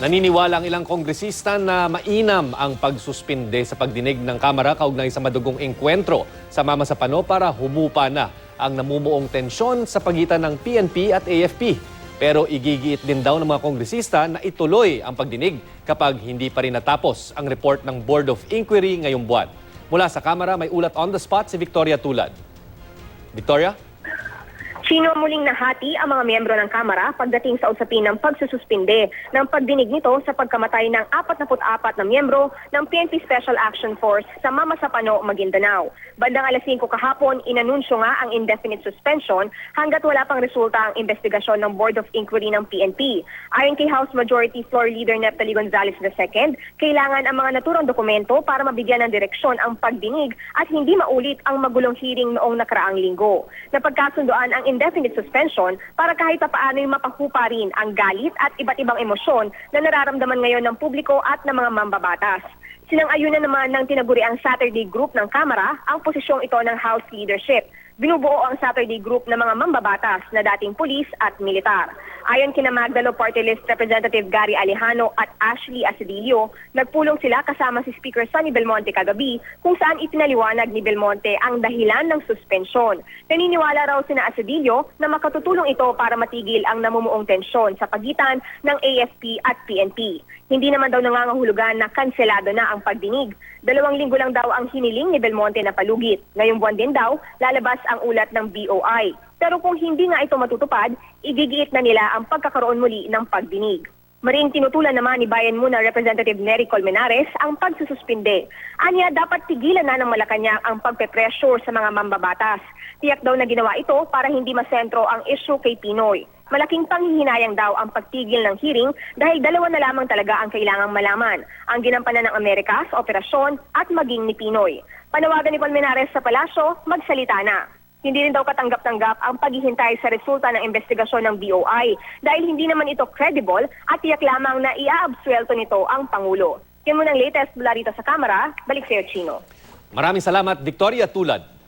Naniniwala ang ilang kongresista na mainam ang pagsuspinde sa pagdinig ng Kamara kaugnay sa madugong engkwentro sa Mama sa Pano para humupa na ang namumuong tensyon sa pagitan ng PNP at AFP. Pero igigiit din daw ng mga kongresista na ituloy ang pagdinig kapag hindi pa rin natapos ang report ng Board of Inquiry ngayong buwan. Mula sa Kamara, may ulat on the spot si Victoria Tulad. Victoria? Sino muling nahati ang mga miyembro ng Kamara pagdating sa usapin ng pagsususpinde ng pagdinig nito sa pagkamatay ng 44 na miyembro ng PNP Special Action Force sa Mamasapano, Maguindanao. Bandang alas 5 kahapon, inanunsyo nga ang indefinite suspension hanggat wala pang resulta ang investigasyon ng Board of Inquiry ng PNP. Ayon kay House Majority Floor Leader Neptali Gonzales II, kailangan ang mga naturang dokumento para mabigyan ng direksyon ang pagdinig at hindi maulit ang magulong hearing noong nakaraang linggo. Napagkasundoan ang indefinite suspension para kahit paano mapahupa rin ang galit at iba't ibang emosyon na nararamdaman ngayon ng publiko at ng mga mambabatas. Sinang-ayunan naman ng tinaguriang Saturday Group ng Kamara ang posisyong ito ng House Leadership. Binubuo ang Saturday Group ng mga mambabatas na dating pulis at militar. Ayon kina Magdalo Party List Representative Gary Alejano at Ashley Asedillo, nagpulong sila kasama si Speaker Sonny Belmonte kagabi kung saan ipinaliwanag ni Belmonte ang dahilan ng suspensyon. Naniniwala raw sina Asedillo na makatutulong ito para matigil ang namumuong tensyon sa pagitan ng AFP at PNP. Hindi naman daw nangangahulugan na kanselado na ang pagdinig. Dalawang linggo lang daw ang hiniling ni Belmonte na palugit. Ngayong buwan din daw, lalabas ang ulat ng BOI. Pero kung hindi nga ito matutupad, igigiit na nila ang pagkakaroon muli ng pagdinig. Maring tinutulan naman ni Bayan Muna Representative Nery Colmenares ang pagsususpinde. Anya, dapat tigilan na ng Malacanang ang pagpe-pressure sa mga mambabatas. Tiyak daw na ginawa ito para hindi masentro ang issue kay Pinoy. Malaking panghihinayang daw ang pagtigil ng hearing dahil dalawa na lamang talaga ang kailangang malaman. Ang ginampanan ng Amerika sa operasyon at maging ni Pinoy. Panawagan ni Colmenares sa palasyo, magsalita na. Hindi rin daw katanggap-tanggap ang paghihintay sa resulta ng investigasyon ng BOI dahil hindi naman ito credible at tiyak lamang na iaabsuelto nito ang Pangulo. Yan muna ang latest mula rito sa Kamara. Balik sa Chino. Maraming salamat, Victoria Tulad.